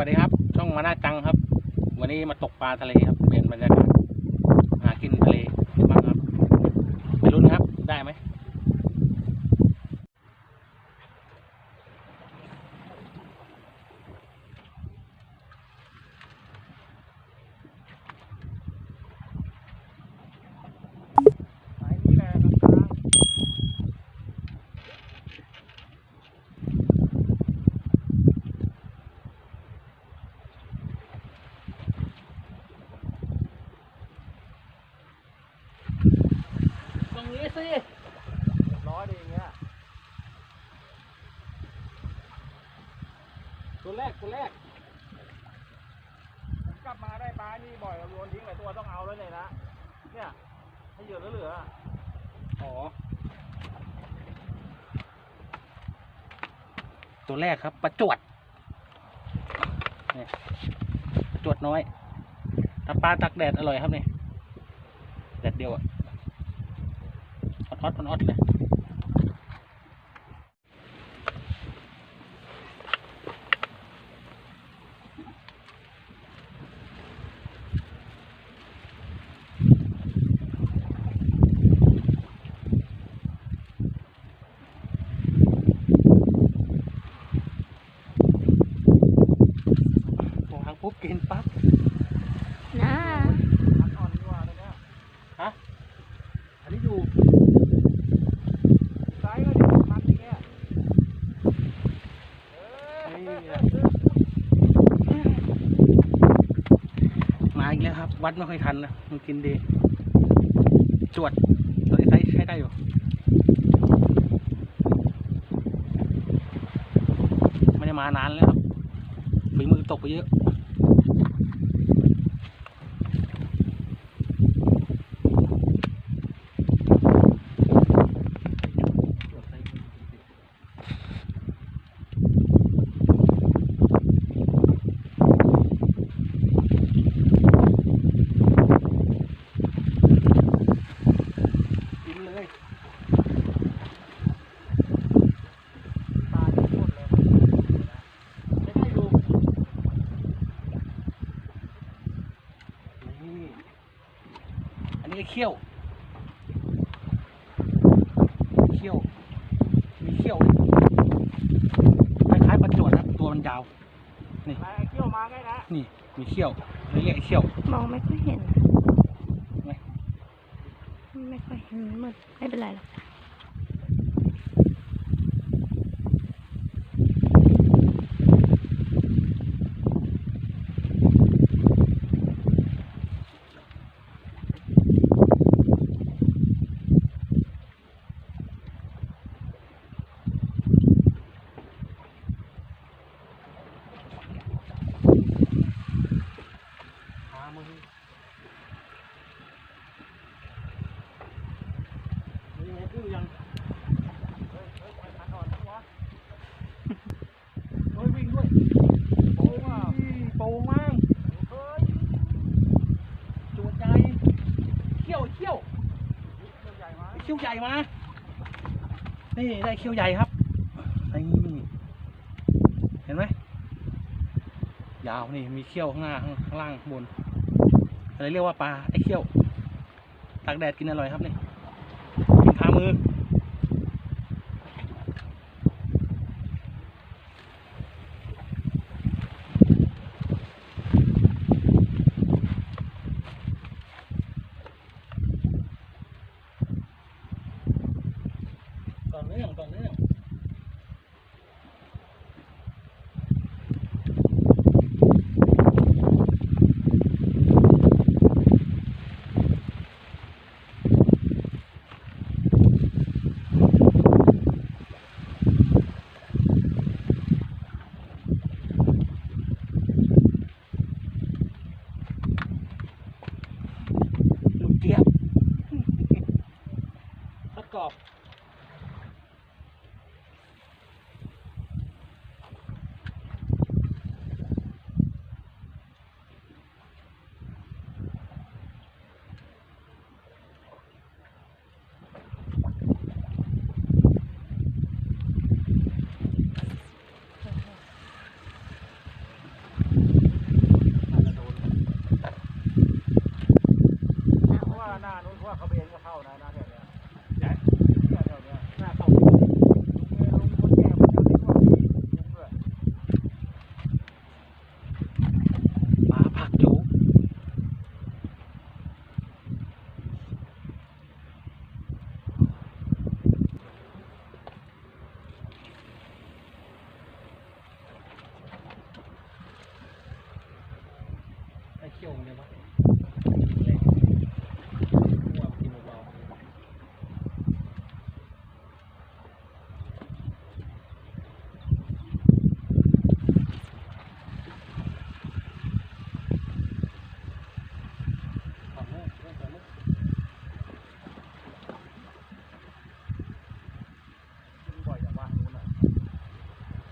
วัสดีครับ ช่องมานาจังครับ วันนี้มาตกปลาทะเลครับ เปลี่ยนบรรยากาศหากินทะเลบ้างครับไปลุ้นครับ ได้ไหม สายนี่แหละกลางตรงนี้สิร้อยดีอย่างเงี้ย ตัวแรกตัวแรก ผมกลับมาได้ปลานี่บ่อยเราโยนทิ้งหลายตัวต้องเอาแล้วเนี่ยนะ เนี่ยให้เหยื่อเหลือๆอะ อ๋อ ตัวแรกครับ ประจวดนี่ประจวดน้อยถ้าปลาตักแดดอร่อยครับนี่แดดเดียวอะออดออดออดๆเลย วางปุ๊บกินปั๊บ นะ พักอ่อนดีกว่าตัวเนี้ย อันนี้อยู่ ไซส์ก็จะพันอย่างเงี้ยเออ นี่แหละ มาอีกแล้ วัดไม่ค่อยทันนะมันกินดี จวดตัวไซส์ใช้ได้อยู่ไม่ได้มานานแล้วครับฝีมือตกไปเยอะ กินเลย ปลาที่หมดเลย ใช้ได้อยู่นี่อันนี้เขี้ยวเขี้ยว มีเขี้ยวคล้ายๆปลาจวดนะตัวมันยาวอะไรเกี่ยวมาไงนะนี่ มีเขี้ยวเลยเรียกไอ้เขี้ยว มองไม่ค่อยเห็น ไม่ไม่ค่อยเห็นมืดไม่เป็นไรหรอก หามือ นี่ไงอึ้งยังเฮ้ยวิ่งด้วยโป้งอะโป่งมากเฮ้ยจวดใจเขี้ยวเขี้ยวเกี่ยวใหญ่มาเขี้ยวใหญ่มานี่ได้เขี้ยวใหญ่ครับนี่เห็นไหมยาวนี่มีเขี้ยวข้างหน้าข้างล่างข้างบนอะไรเรียกว่าปลาไอ้เขี้ยวตากแดดกินอร่อยครับนี่ คามือต่อ 不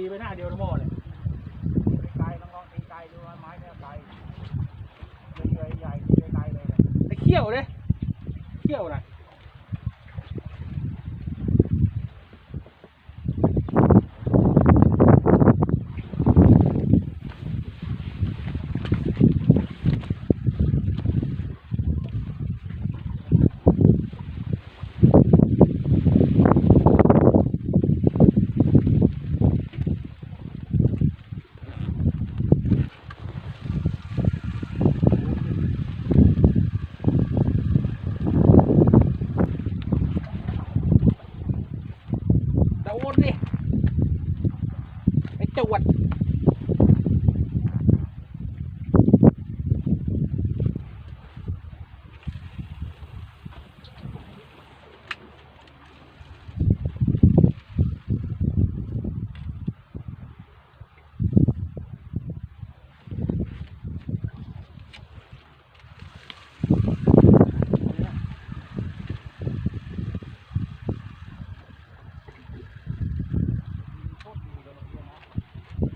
ตีไปหน้าเดียวทั้งหมดเลยไกลๆน้องๆตีไกลดูว่าไม้เนี่ยไกลเยอยๆใหญ่ตีไกลๆเลยเนี่ยไอ้เขี้ยวเลยเขี้ยวนะ โดนดิไอ้จวด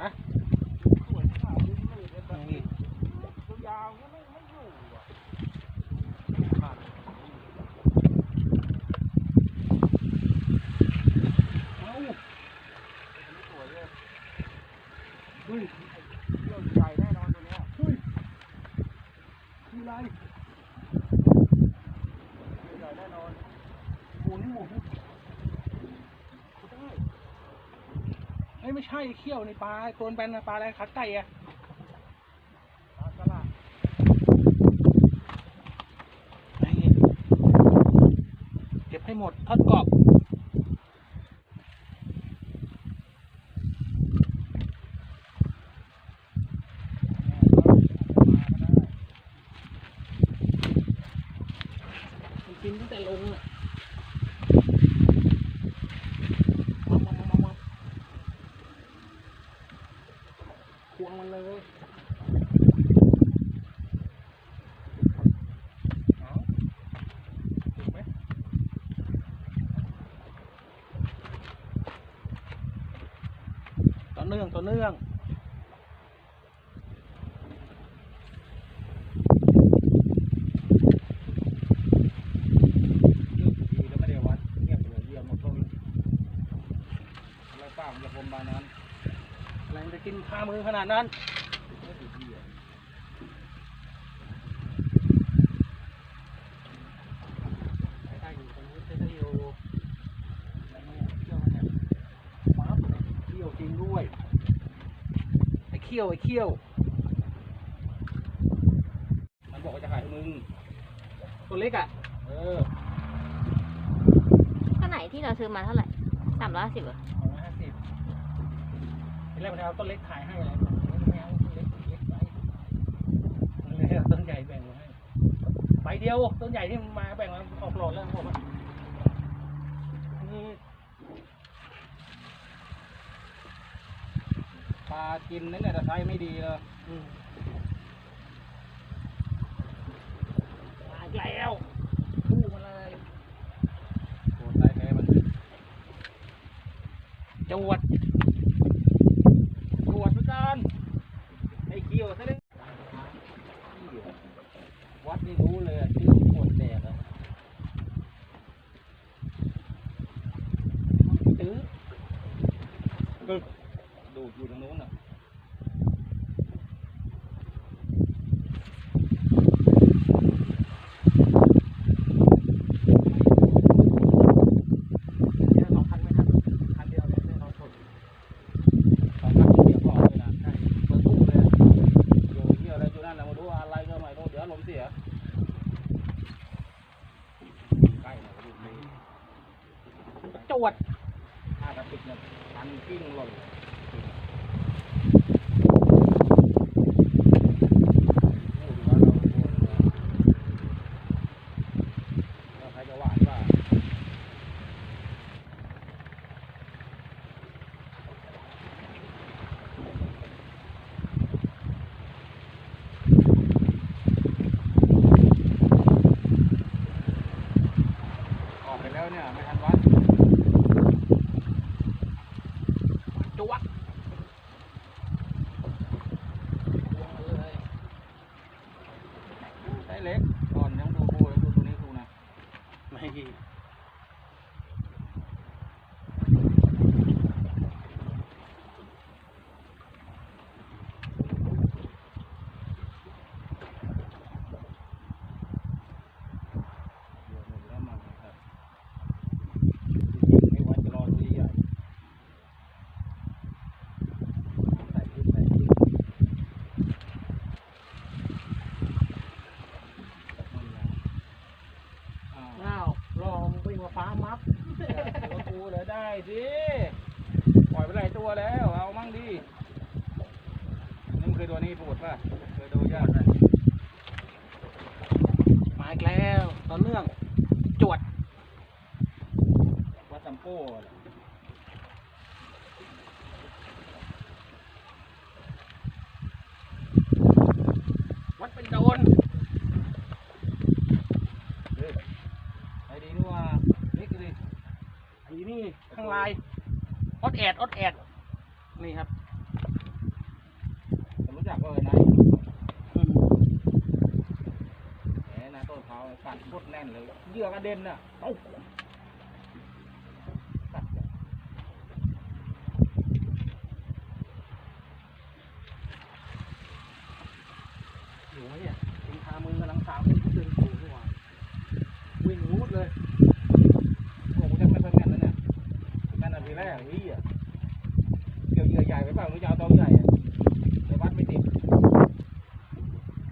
ฮะ สวยมากลิ้นมืดเลยแบบ นี่ ยาวๆก็ไม่ไม่อยู่อะขาด เอ้า สวยเลย เฮ้ย เที่ยวใหญ่แน่นอนตัวเนี้ย เฮ้ยคืออะไร ใหญ่แน่นอน โอ้นี่หมูได้เอ้ย ไม่ใช่เขี้ยวในปลาตัวแบนนปลาอะไรคัดไก่อะ ตามตลาด ไอ้เก็บให้หมดทอดกรอบ มันกินตั้งแต่ลงอะมามามามามาควงมันเลยเอาถูกไหมต่อเนื่องต่อเนื่อง ดีแล้วไม่ได้วัดเงียบเลยเยี่ยมหมด ต้นอะไรป้ามันจะพรมบานนั้นอะไรมันจะกินข้ามือขนาดนั้น ไม่ติดดีอะ ใช่อยู่ตรงนี้ใช่อยู่อะไรเนี่ยเขี้ยวมันเนี่ยปั๊บเขี้ยวจริงด้วย ไอ้เขี้ยวไอ้เขี้ยว มันบอกว่าจะขายให้มึง ตัวเล็กอะ เออก็ไหนที่เราซื้อมาเท่าไหร่สามร้อยสิบเหรอสองร้อยห้าสิบทีแรกมันเอาต้นเล็กขายให้อะไรไม่เอาต้นเล็กเล็กไปมันเลยเอาต้นใหญ่แบ่งมาให้ใบเดียว ต้นใหญ่ที่มันมาแบ่งมาออกหลอดแล้วผมว่านี่ ปลากินนั่นแหละแต่ไซส์ไม่ดีเลยอืมมาอีกแล้วคู่มาเลยโอ้ไซส์แท้มันจวด ดแอดออดแอดนี่ครับผมรู้จักว่าเออนายอืมแหมนายต้นเท้ากัดโคตรแน่นเลยเหยื่อกระเด็นน่ะเอ้ากัดเลย อยู่ไหมเนี่ยถึงคามือกำลังสาวเป็นเดินถูนี่หว่าวิ่งรูดเลย โอ้โหจะไม่ค่อยแม่นนะเนี่ยแม่นอันทีแรกนี่อะเกี่ยวเหยื่อใหญ่ไปเปล่าหรือจะเอาตัวใหญ่อะแต่วัดไม่ติด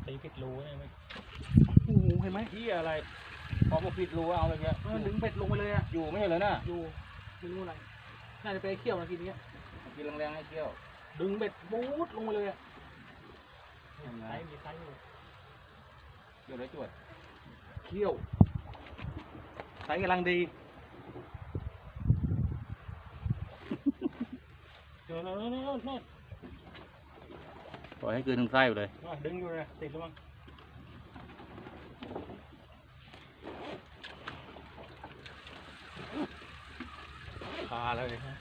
ตีผิดรูเนี่ยโอ้โห เห็นไหมที่อะไรพอมาปิดรูเอาอะไรเงี้ยเออดึงเบ็ดลงไปเลยอะอยู่ไม่ใช่เหรอน่ะอยู่ไม่รู้อะไรน่าจะไปเขี้ยวนะทีนี้กินแรงๆให้เที่ยว ดึงเบ็ดบูดลงไปเลยอะเห็นไหมไซส์มีไซส์อยู่เกี่ยวได้จวดเขี้ยวไซส์กำลังดีเจอแล้วนู่นนู่นนู่นปล่อยให้คืนถึงไส้เลยอะดึงอยู่เลยติดแล้วมั้งาเลยฮะ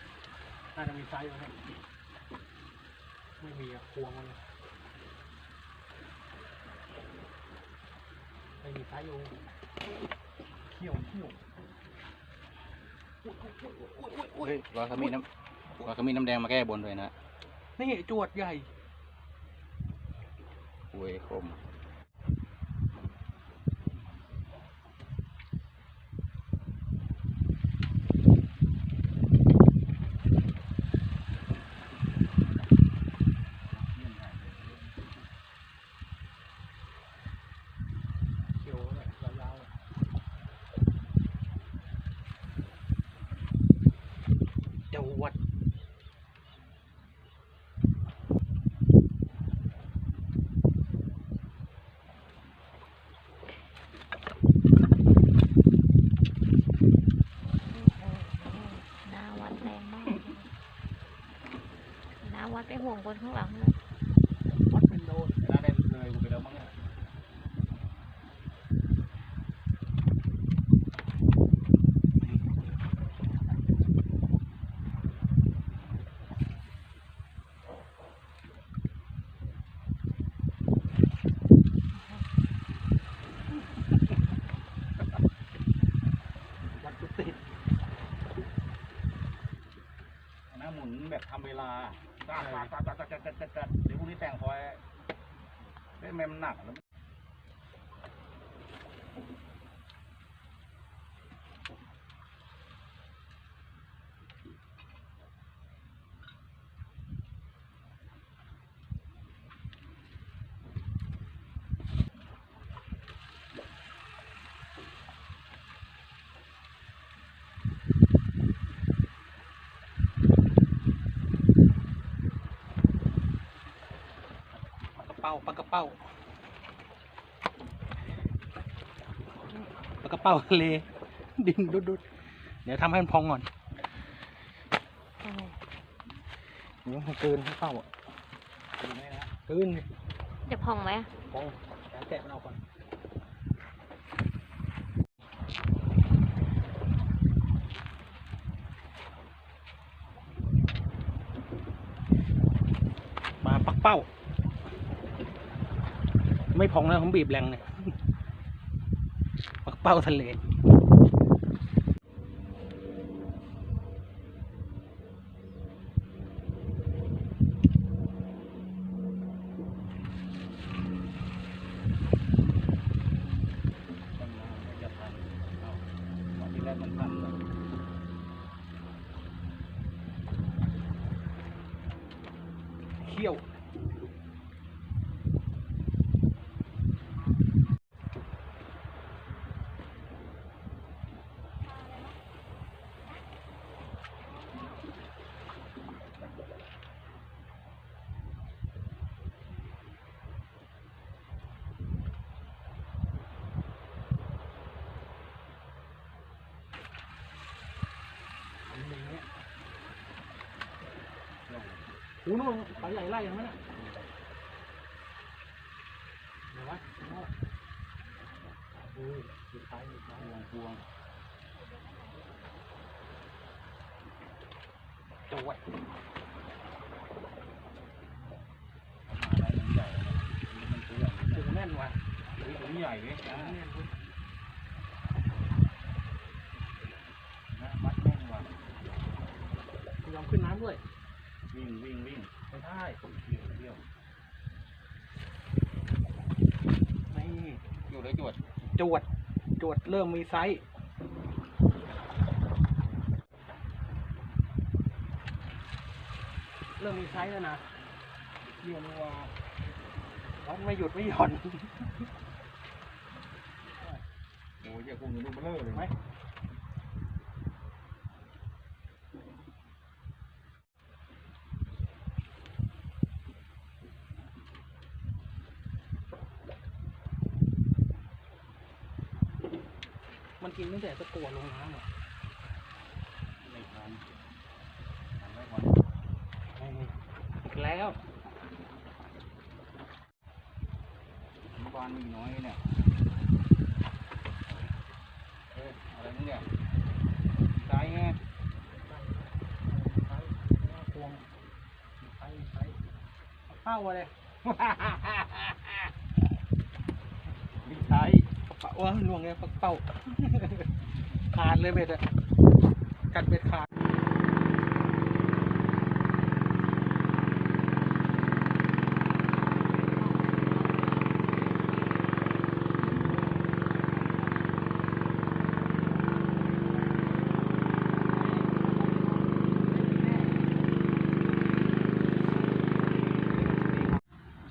น่าจะมีไซส์อยู่นะไม่มีอะควงมันเลยไม่มีไซส์อยู่เขี้ยวเขี้ยวเฮ้ยรอยขมิ้นน้ำรอยขมิ้นน้ำแดงมาแก้บนเลยนะนี่จวดใหญ่โอ้ยคม เขียวเลยยาวๆเลยจวด หน้าวัด แรงมากน้าวัดไปห่วงบนข้างหลังเลย เล่นแม่มันหนักแล้วปากระเป้าปลากระเป้าปลากระ เป้าทะเล ดินดุดๆ เดี๋ยวทำให้มันพองก่อนอะไรเดี๋ยวมันเกินให้เป้าอะดูไหมนะเกินดิจะพองไหมอะพองแล้วแกะมันออกก่อนมาปักเป้า ไม่พองนะผมบีบแรงเนี่ย पावसल् หนู่นปลาใหญ่ไล่ยังไงน่ะเดี๋ยววะโอ้ยสุดท้ายสุดท้ายพวงพวงจวดอะไรมันใหญ่นะมันตัวใหญ่ถึงแน่นว่ะเฮ้ยตัวใหญ่เว้ย แน่นเว้ย นะมัดแน่นว่ะ ยอมขึ้นน้ำด้วย วิ่งวิ่งวิ่ง ไม่ได้เที่ยวเที่ยวนี่อยู่เลยจวดจวดจวดเริ่มมีไซส์เริ่มมีไซส์แล้วนะเที่ยวนี่ว่าวัดไม่หยุดไม่หย่อนโอ้ยเจ้ากุ้งอยู่ลูกเบลอเลยไหม มันกินตั้งแต่ตะกัวลงน้ำอะไม่ทันทันไว้ก่อนอีกแล้วเมื่อวานมีน้อยเนี่ยเอ๊ะอะไรนี่เนี่ยตายไงพวงไซส์ไซส์เข้ามาเลยไม่ใช่ กระเป๋าว่าลวงไงกเป๋าขาดเลยเบ็ดอะกัดเบ็ดขาด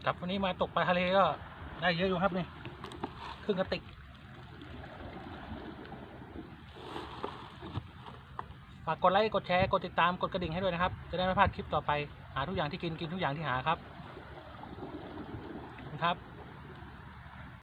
ครับวันนี้มาตกปลาทะเลก็ได้เยอะอยู่ครับนี่ครึ่งกระติกากกดไลค์กดแชร์กดติดตามกดกระดิ่งให้ด้วยนะครับ จะได้ไม่พลาดคลิปต่อไป หาทุกอย่างที่กินกินทุกอย่างที่หาครับครับ